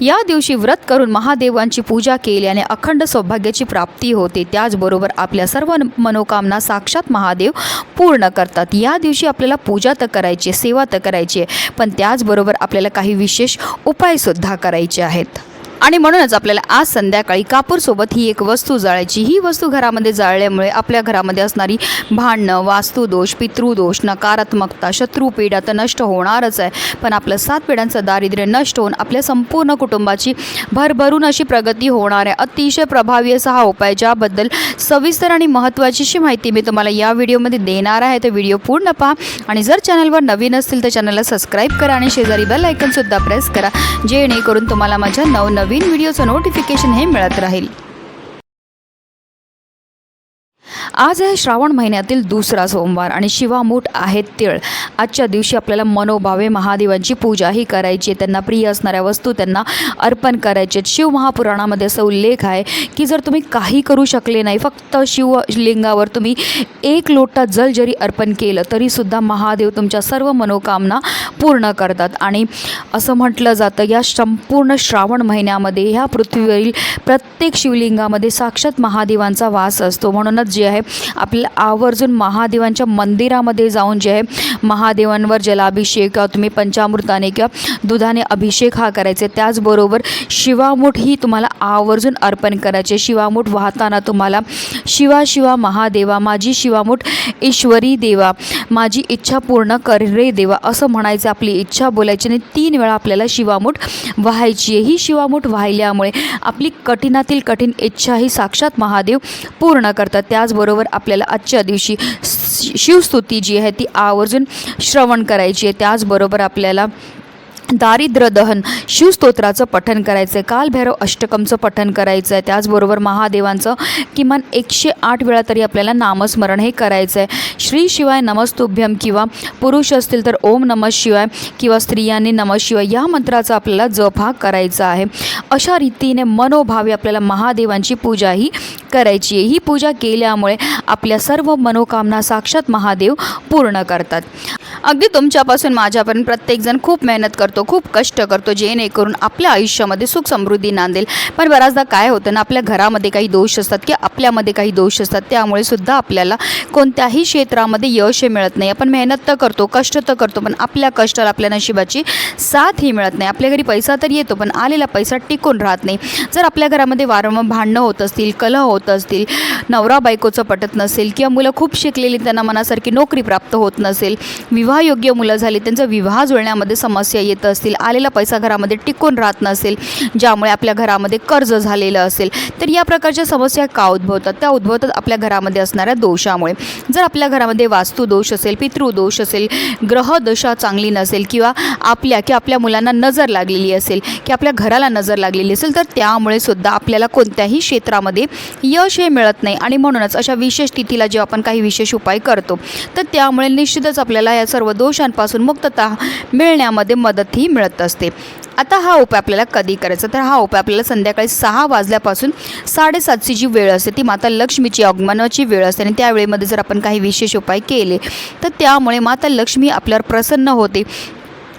या दिवशी व्रत करून महादेवांची पूजा केल्याने अखंड सौभाग्याची प्राप्ती होते. त्याचबरोबर आपल्या सर्व मनोकामना साक्षात महादेव पूर्ण करतात. या दिवशी आपल्याला पूजा तर करायची आहे, सेवा तर करायची आहे पण त्याचबरोबर आपल्याला काही विशेष उपायसुद्धा करायचे आहेत. आणि म्हणूनच आपल्याला आज संध्याकाळी कापूरसोबत ही एक वस्तू जाळायची. ही वस्तू घरामध्ये जाळल्यामुळे आपल्या घरामध्ये असणारी भांडणं वास्तुदोष पितृदोष नकारात्मकता शत्रुपीडा तर नष्ट होणारच आहे. पण आपलं सात पिढ्यांचं दारिद्र्य नष्ट होऊन आपल्या संपूर्ण कुटुंबाची भरभरून अशी प्रगती होणार आहे. अतिशय प्रभावी असा हा उपाय ज्याबद्दल सविस्तर आणि महत्त्वाची अशी माहिती मी तुम्हाला या व्हिडिओमध्ये देणार आहे. तर व्हिडिओ पूर्ण पहा आणि जर चॅनलवर नवीन असतील तर चॅनलला सबस्क्राईब करा आणि शेजारी बेल आयकनसुद्धा प्रेस करा. जेणेकरून तुम्हाला माझ्या नवनवीन व्हिडिओचं नोटिफिकेशन हे मिळत राहील. आज आहे श्रावण महिन्यातील दुसरा सोमवार आणि शिवामूठ आहेत तिळ. आजच्या दिवशी आपल्याला मनोभावे महादेवांची पूजाही करायची आहे. त्यांना प्रिय असणाऱ्या वस्तू त्यांना अर्पण करायचे आहेत. शिव महापुराणामध्ये असा उल्लेख आहे की जर तुम्ही काही करू शकले नाही फक्त शिवलिंगावर तुम्ही एक लोटा जल जरी अर्पण केलं तरीसुद्धा महादेव तुमच्या सर्व मनोकामना पूर्ण करतात. आणि असं म्हटलं जातं या संपूर्ण श्रावण महिन्यामध्ये ह्या पृथ्वीवरील प्रत्येक शिवलिंगामध्ये साक्षात महादेवांचा वास असतो. म्हणूनच जे आहे आपल्याला आवर्जून महादेवांच्या मंदिरामध्ये जाऊन जे आहे महादेवांवर जलाभिषेक किंवा तुम्ही पंचामृताने किंवा दुधाने अभिषेक हा करायचे. त्याचबरोबर शिवामूठ ही तुम्हाला आवर्जून अर्पण करायचे. शिवामूठ वाहताना तुम्हाला शिवा शिवा महादेवा माझी शिवामूठ ईश्वरी देवा माझी इच्छा पूर्ण कर रे देवा असं म्हणायचं आपली इच्छा बोलायची आणि तीन वेळा आपल्याला शिवामूठ व्हायची आहे. ही शिवामूठ वाहिल्यामुळे आपली कठीणातील कठीण इच्छा ही साक्षात महादेव पूर्ण करतात. त्याचबरोबर आपल्याला आजच्या दिवशी शिवस्तुती जी आहे ती आवर्जून श्रवण करायची आहे. त्याचबरोबर आपल्याला दारिद्र्य दहन शिवस्तोत्राचं पठन करायचं आहे कालभैरव अष्टकमचं पठन करायचं आहे त्याचबरोबर महादेवांचं किमान एकशे आठ वेळा तरी आपल्याला नामस्मरण हे करायचं आहे श्री शिवाय नमस्तुभ्यम किंवा पुरुष असतील तर ओम नमः शिवाय किंवा स्त्रियांनी नमः शिवाय या मंत्राचा आपल्याला जप हा करायचा आहे. अशा रीतीने मनोभावे आपल्याला महादेवांची पूजा ही करायची आहे. ही पूजा केल्यामुळे आपल्या सर्व मनोकामना साक्षात महादेव पूर्ण करतात. अगदी तुमच्यापासून माझ्यापर्यंत प्रत्येकजण खूप मेहनत करतो खूप कष्ट करतो जेणेकरून आपल्या आयुष्यामध्ये सुख समृद्धी नांदेल. पण बऱ्याचदा काय होतं ना आपल्या घरामध्ये काही दोष असतात किंवा आपल्यामध्ये काही दोष असतात त्यामुळे सुद्धा आपल्याला कोणत्याही क्षेत्रामध्ये यश हे मिळत नाही. आपण मेहनत तर करतो कष्ट तर करतो पण आपल्या कष्टाला आपल्या नशिबाची साथ ही मिळत नाही. आपल्या घरी पैसा तर येतो पण आलेला पैसा टिकून राहत नाही. जर आपल्या घरामध्ये वारंवार भांडणं होत असतील कलह होत असतील. नवरा बायकोचं पटत नसेल किंवा मुलं खूप शिकलेली त्यांना मनासारखी नोकरी प्राप्त होत नसेल. विवाहयोग्य मुलं झाली त्यांचा विवाह जुळण्यामध्ये समस्या येत असतील. आलेला पैसा घरामध्ये टिकून राहत नसेल ज्यामुळे आपल्या घरामध्ये कर्ज झालेलं असेल. तर या प्रकारच्या समस्या का उद्भवतात? त्या उद्भवतात आपल्या घरामध्ये असणाऱ्या दोषामुळे. जर आपल्या घरामध्ये वास्तुदोष असेल पितृदोष असेल ग्रहदशा चांगली नसेल किंवा आपल्या की आपल्या मुलांना नजर लागलेली असेल की आपल्या घराला नजर लागलेली असेल तर त्यामुळे सुद्धा आपल्याला कोणत्याही क्षेत्रामध्ये यश हे मिळत नाही. आणि म्हणूनच अशा विशेष तिथीला जेव्हा आपण काही विशेष उपाय करतो तर त्यामुळे निश्चितच आपल्याला या सर्व दोषांपासून मुक्तता मिळण्यामध्ये मदतही मिळत असते. आता हा उपाय आपल्याला कधी करायचा? तर हा उपाय आपल्याला संध्याकाळी सहा वाजल्यापासून साडेसातची जी वेळ असते ती माता लक्ष्मीची आगमनाची वेळ असते. आणि त्या वेळेमध्ये जर आपण काही विशेष उपाय केले तर त्यामुळे माता लक्ष्मी आपल्यावर प्रसन्न होते.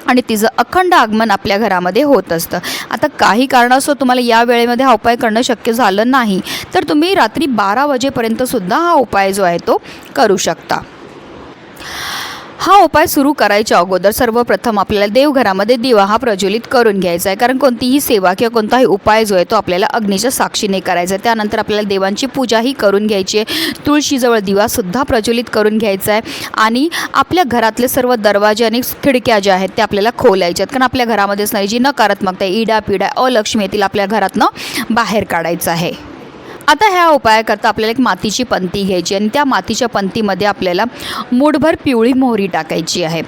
आणि तिचं अखंड आगमन आपल्या घरामध्ये होत असतं. आता काही कारणास्तव तुम्हाला या वेळेमध्ये हा उपाय करणं शक्य झालं नाही तर तुम्ही रात्री बारा वाजेपर्यंतसुद्धा हा उपाय जो आहे तो करू शकता. हा उपाय सुरू करायच्या अगोदर सर्वप्रथम आपल्याला देवघरामध्ये दिवा हा प्रज्वलित करून घ्यायचा आहे. कारण कोणतीही सेवा किंवा कोणताही उपाय जो आहे तो आपल्याला अग्नीच्या साक्षीने करायचा आहे. त्यानंतर आपल्याला देवांची पूजाही करून घ्यायची आहे. तुळशीजवळ दिवासुद्धा प्रज्वलित करून घ्यायचा आहे. आणि आपल्या घरातले सर्व दरवाजे आणि खिडक्या ज्या आहेत त्या आपल्याला खोलायच्या आहेत. कारण आपल्या घरामध्ये असणारी जी नकारात्मकता आहे इडा पिडा अलक्ष्मी येतील आपल्या घरातनं बाहेर काढायचं आहे. आता ह्या उपायाकरता आपल्याला एक मातीची पंती घ्यायची आणि त्या मातीच्या पंतीमध्ये आपल्याला मूठभर पिवळी मोहरी टाकायची आहे.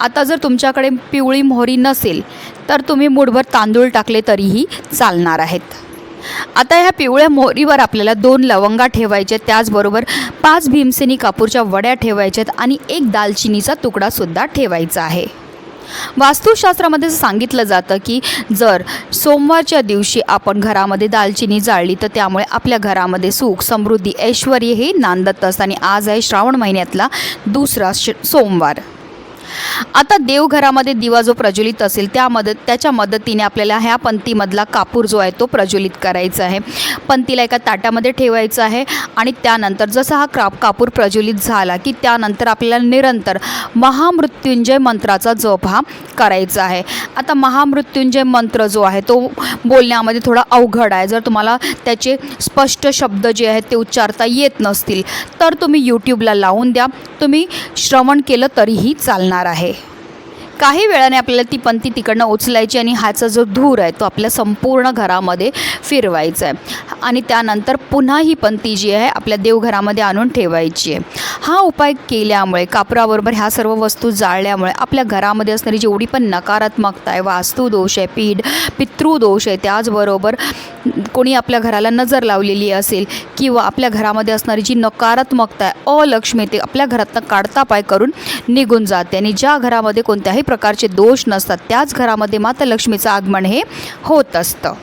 आता जर तुमच्याकडे पिवळी मोहरी नसेल तर तुम्ही मूठभर तांदूळ टाकले तरीही चालणार आहेत. आता ह्या पिवळ्या मोहरीवर आपल्याला दोन लवंगा ठेवायच्या त्याचबरोबर पाच भीमसेनी कापूरच्या वड्या ठेवायच्या आहेत आणि एक दालचिनीचा तुकडासुद्धा ठेवायचा आहे. वास्तुशास्त्रामध्ये सांगितलं जातं की जर सोमवारच्या दिवशी आपण घरामध्ये दालचिनी जाळली तर त्यामुळे आपल्या घरामध्ये सुख समृद्धी ऐश्वर हे नांदत असतं आणि आज आहे श्रावण महिन्यातला दुसरा सोमवार. आता देवघरामध्ये दिवा जो प्रज्वलित असेल त्या मदत त्याच्या मदतीने आपल्याला ह्या पंथीमधला कापूर जो आहे तो प्रज्वलित करायचा आहे. पंथीला एका ताटामध्ये ठेवायचा आहे आणि त्यानंतर जसा हा क्राप कापूर प्रज्वलित झाला की त्यानंतर आपल्याला निरंतर महामृत्युंजय मंत्राचा जप हा करायचा आहे. आता महामृत्युंजय मंत्र जो आहे तो बोलण्यामध्ये थोडा अवघड आहे. जर तुम्हाला त्याचे स्पष्ट शब्द जे आहेत ते उच्चारता येत नसतील तर तुम्ही यूट्यूबला लावून द्या. तुम्ही श्रवण केलं तरीही चालणार आहे. काही वेळाने आपल्याला ती पंथी तिकडनं उचलायची आणि ह्याचा जो धूर आहे तो आपल्या संपूर्ण घरामध्ये फिरवायचा आहे. आणि त्यानंतर पुन्हा ही पंथी जी आहे आपल्या देवघरामध्ये आणून ठेवायची आहे. हा उपाय केल्यामुळे कापराबरोबर ह्या सर्व वस्तू जाळल्यामुळे आपल्या घरामध्ये असणारी जेवढी पण नकारात्मकता आहे वास्तुदोष आहे पीड पितृदोष आहे त्याचबरोबर कोणी आपल्या घराला नजर लावलेली असेल किंवा आपल्या घरामध्ये असणारी जी नकारात्मकता आहे अलक्ष्मी ते आपल्या घरातनं काढता पाय करून निघून जाते. आणि ज्या घरामध्ये कोणत्याही प्रकारचे दोष नसतात. त्याच घरामध्ये माता लक्ष्मीचं आगमन हे होत असतं.